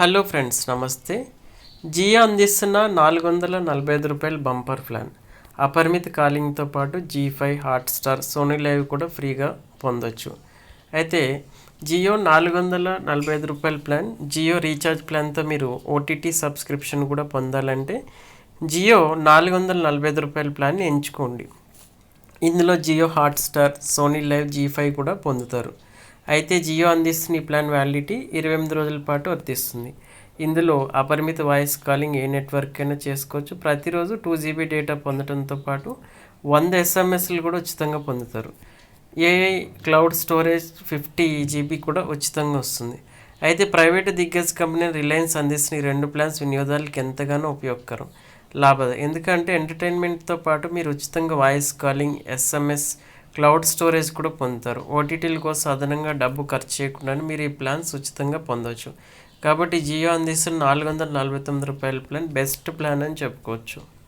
Hello friends నమస్తే. జియో అందిస్తున్న నాలుగు వందల నలభై ఐదు రూపాయల బంపర్ ప్లాన్. అపరిమిత కాలింగ్తో పాటు Zee five Hotstar Sony LIV కూడా ఫ్రీగా పొందొచ్చు. అయితే జియో నాలుగు వందల నలభై ఐదు రూపాయల ప్లాన్ జియో రీఛార్జ్ ప్లాన్తో మీరు ఓటీటీ సబ్స్క్రిప్షన్ కూడా పొందాలంటే జియో నాలుగు వందల నలభై ఐదు రూపాయల ప్లాన్ని ఎంచుకోండి. ఇందులో Jio Hotstar Sony LIV Zee five కూడా పొందుతారు. అయితే జియో అందిస్తున్న ఈ ప్లాన్ వ్యాలిడిటీ ఇరవై ఎనిమిది రోజుల పాటు వర్తిస్తుంది. ఇందులో అపరిమిత వాయిస్ కాలింగ్ ఏ నెట్వర్క్ అయినా చేసుకోవచ్చు. ప్రతిరోజు టూ జీబీ డేటా పొందడంతో పాటు వంద ఎస్ఎంఎస్లు కూడా ఉచితంగా పొందుతారు. AI cloud storage fifty GB కూడా ఉచితంగా వస్తుంది. అయితే ప్రైవేటు దిగ్గజ కంపెనీ రిలయన్స్ అందిస్తున్న ఈ రెండు ప్లాన్స్ వినియోగదారులకు ఎంతగానో ఉపయోగకరం లాభద ఎందుకంటే ఎంటర్టైన్మెంట్తో పాటు మీరు ఉచితంగా voice calling SMS cloud storage కూడా పొందుతారు. ఓటీటీల కోసం అదనంగా డబ్బు ఖర్చు చేయకుండా మీరు ఈ ప్లాన్స్ ఉచితంగా పొందవచ్చు. కాబట్టి జియో అందిస్తున్న నాలుగు వందల నలభై తొమ్మిది రూపాయల ప్లాన్ బెస్ట్ ప్లాన్ అని చెప్పుకోవచ్చు.